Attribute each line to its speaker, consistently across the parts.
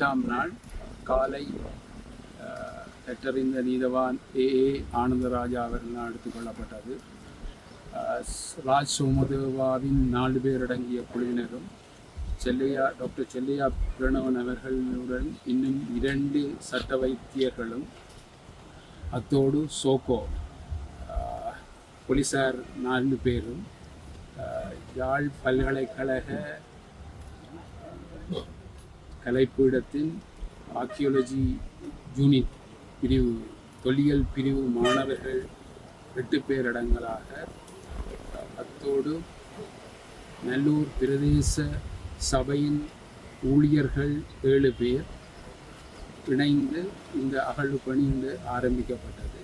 Speaker 1: எட்டாம் நாள் காலை கற்றறிந்த நீதவான் ஏ ஏ ஆனந்தராஜா அவர்களால் எடுத்துக்கொள்ளப்பட்டது ராஜ் சோமதேவாவின் நாலு பேர் அடங்கிய குழுவினரும் செல்லையா டாக்டர் செல்லையா பிரணவன் அவர்களுடன் இன்னும் இரண்டு சட்ட வைத்தியர்களும் அத்தோடு சோகோ போலீசார் நான்கு பேரும் யாழ் பல்கலைக்கழக கலைப்பீடத்தின் ஆர்கியோலஜி யூனிட் பிரிவு தொல்லியல் பிரிவு மாணவர்கள் எட்டு பேர் அத்தோடு நல்லூர் பிரதேச சபையின் ஊழியர்கள் ஏழு பேர் இணைந்து இந்த அகழ்வு பணி இன்று ஆரம்பிக்கப்பட்டது.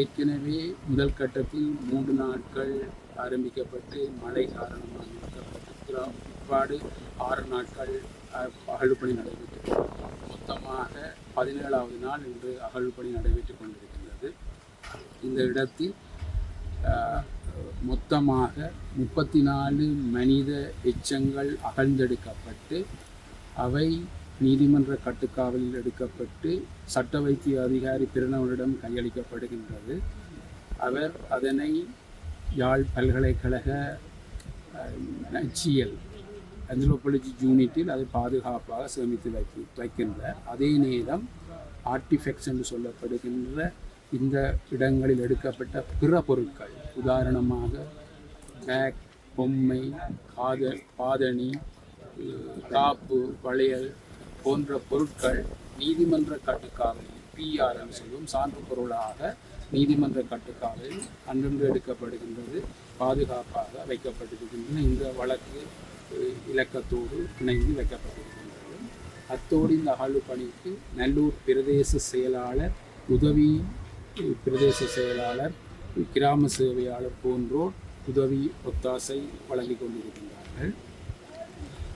Speaker 1: ஏற்கனவே முதல் கட்டத்தில் மூன்று நாட்கள் ஆரம்பிக்கப்பட்டு மழை காரணமாக நிறுத்தப்பட்டு பிற்பாடு ஆறு நாட்கள் அகழ்வுப்பணி அகழ்வு நடைபெற்றது மொத்தமாக பதினேழாவது நாள் இன்று அகழ்வுப்பணி நடைபெற்றுக் கொண்டிருக்கின்றது. இந்த இடத்தில் மொத்தமாக முப்பத்தி நாலு மனித எச்சங்கள் அகழ்ந்தெடுக்கப்பட்டு அவை நீதிமன்ற கட்டுக்காவலில் எடுக்கப்பட்டு சட்ட வைத்திய அதிகாரி பிரணவனிடம் கையளிக்கப்படுகின்றது. அவர் அதனை யாழ் பல்கலைக்கழக நச்சியல் அஞ்சலோபாலஜி யூனிட்டில் அதை பாதுகாப்பாக சேமித்து வைக்க வைக்கின்ற அதே நேரம் ஆர்டிஃபெக்ட்ஸ் என்று சொல்லப்படுகின்ற இந்த இடங்களில் எடுக்கப்பட்ட பிற பொருட்கள் உதாரணமாக பேக் பொம்மை காத பாதணி காப்பு வளையல் போன்ற பொருட்கள் நீதிமன்ற கட்டுக்காவலில் பிஆர்எம் சொல்லும் சான்று பொருளாக நீதிமன்ற கட்டுக்காவலில் அன்றென்று எடுக்கப்படுகின்றது பாதுகாப்பாக வைக்கப்பட்டிருக்கின்றன இந்த வழக்கு இலக்கத்தோடு இணைந்து வைக்கப்பட்டிருக்கின்றது. அத்தோடு இந்த அகழ்வு பணிக்கு நல்லூர் பிரதேச செயலாளர் உதவி பிரதேச செயலாளர் கிராம சேவையாளர் போன்றோர் உதவி ஒத்தாசை வழங்கி கொண்டிருக்கின்றார்கள்.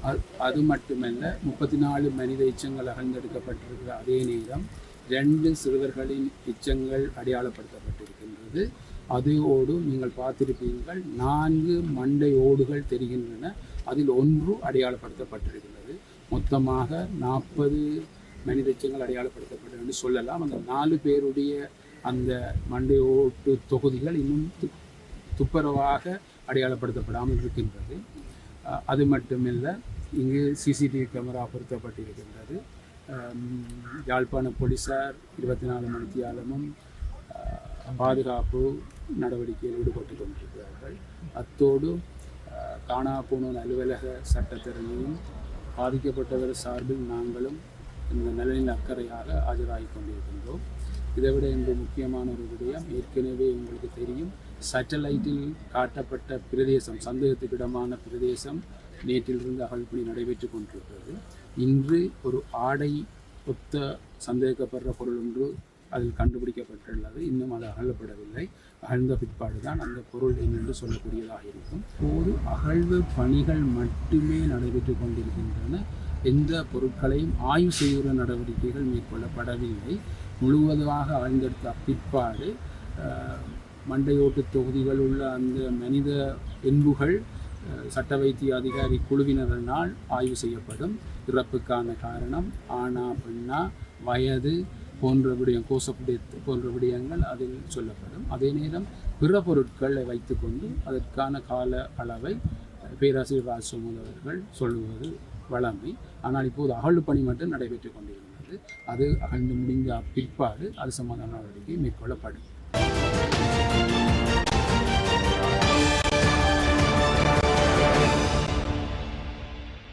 Speaker 1: அது- அது மட்டுமல்ல முப்பத்தி நாலு மனித எச்சங்கள் அகழ்ந்தெடுக்கப்பட்டிருக்கிற அதே நேரம் ரெண்டு சிறுவர்களின் எச்சங்கள் அடையாளப்படுத்தப்பட்டிருக்கின்றது. அதோடு நீங்கள் பார்த்திருப்பீர்கள். நான்கு மண்டை ஓடுகள் தெரிகின்றன. அதில் ஒன்று அடையாளப்படுத்தப்பட்டிருக்கிறது. மொத்தமாக நாற்பது மனித எச்சங்கள் அடையாளப்படுத்தப்பட்டது என்று சொல்லலாம். அந்த நாலு பேருடைய அந்த மண்டை ஓட்டு தொகுதிகள் இன்னும் துப்புரவாக அடையாளப்படுத்தப்படாமல் இருக்கின்றது. அது மட்டுமில்லை இங்கு சிசிடிவி கேமரா பொருத்தப்பட்டிருக்கின்றது. யாழ்ப்பாண போலீஸார் இருபத்தி நாலு மணித்தியாலமும் பாதுகாப்பு நடவடிக்கையில் ஈடுபட்டு கொண்டிருக்கிறார்கள் அத்தோடு காணா போன அலுவலக சட்டத்திறனையும் பாதிக்கப்பட்டவர் சார்பில் நாங்களும் இந்த நலனில் அக்கறையாக ஆஜராகி கொண்டிருக்கின்றோம். இதைவிட இன்று முக்கியமான ஒரு விடயம் ஏற்கனவே உங்களுக்கு தெரியும். சேட்டலைட்டில் காட்டப்பட்ட பிரதேசம் சந்தேகத்துக்கிடமான பிரதேசம் நேற்றிலிருந்து அகழ்பணி நடைபெற்றுக் கொண்டிருக்கிறது. இன்று ஒரு ஆடை ஒத்த சந்தேகப்படுற பொருள் ஒன்று அதில் கண்டுபிடிக்கப்பட்டுள்ளது. இன்னும் அது அகழப்படவில்லை அகழ்ந்த பிற்பாடு தான் அந்த பொருள் என்னென்று சொல்லக்கூடியதாக இருக்கும். ஒரு அகழ்வு பணிகள் மட்டுமே நடைபெற்று கொண்டிருக்கின்றன. எந்த பொருட்களையும் ஆய்வு செய்கிற நடவடிக்கைகள் மேற்கொள்ளப்படவில்லை. முழுவதுமாக அகழ்ந்தெடுத்த பிற்பாடு மண்டையோட்டு தொகுதிகள் உள்ள அந்த மனித எண்புகள் சட்ட வைத்திய அதிகாரி குழுவினரினால் ஆய்வு செய்யப்படும். இறப்புக்கான காரணம் ஆனா பெண்ணா வயது போன்ற விடயம் கோசப்புடைய போன்ற விடயங்கள் அதில் சொல்லப்படும். அதே நேரம் பிற பொருட்களை வைத்துக்கொண்டு அதற்கான கால அளவை பேராசிரியர் ராஜ்சோமன் அவர்கள் சொல்லுவது வழமை ஆனால் இப்போது அகழ்வு பணி மட்டும் நடைபெற்றுக் கொண்டிருக்கிறது. அது அகழ்ந்து முடிந்த பிற்பாடு அது சம்பந்தமான நடவடிக்கை மேற்கொள்ளப்படும்.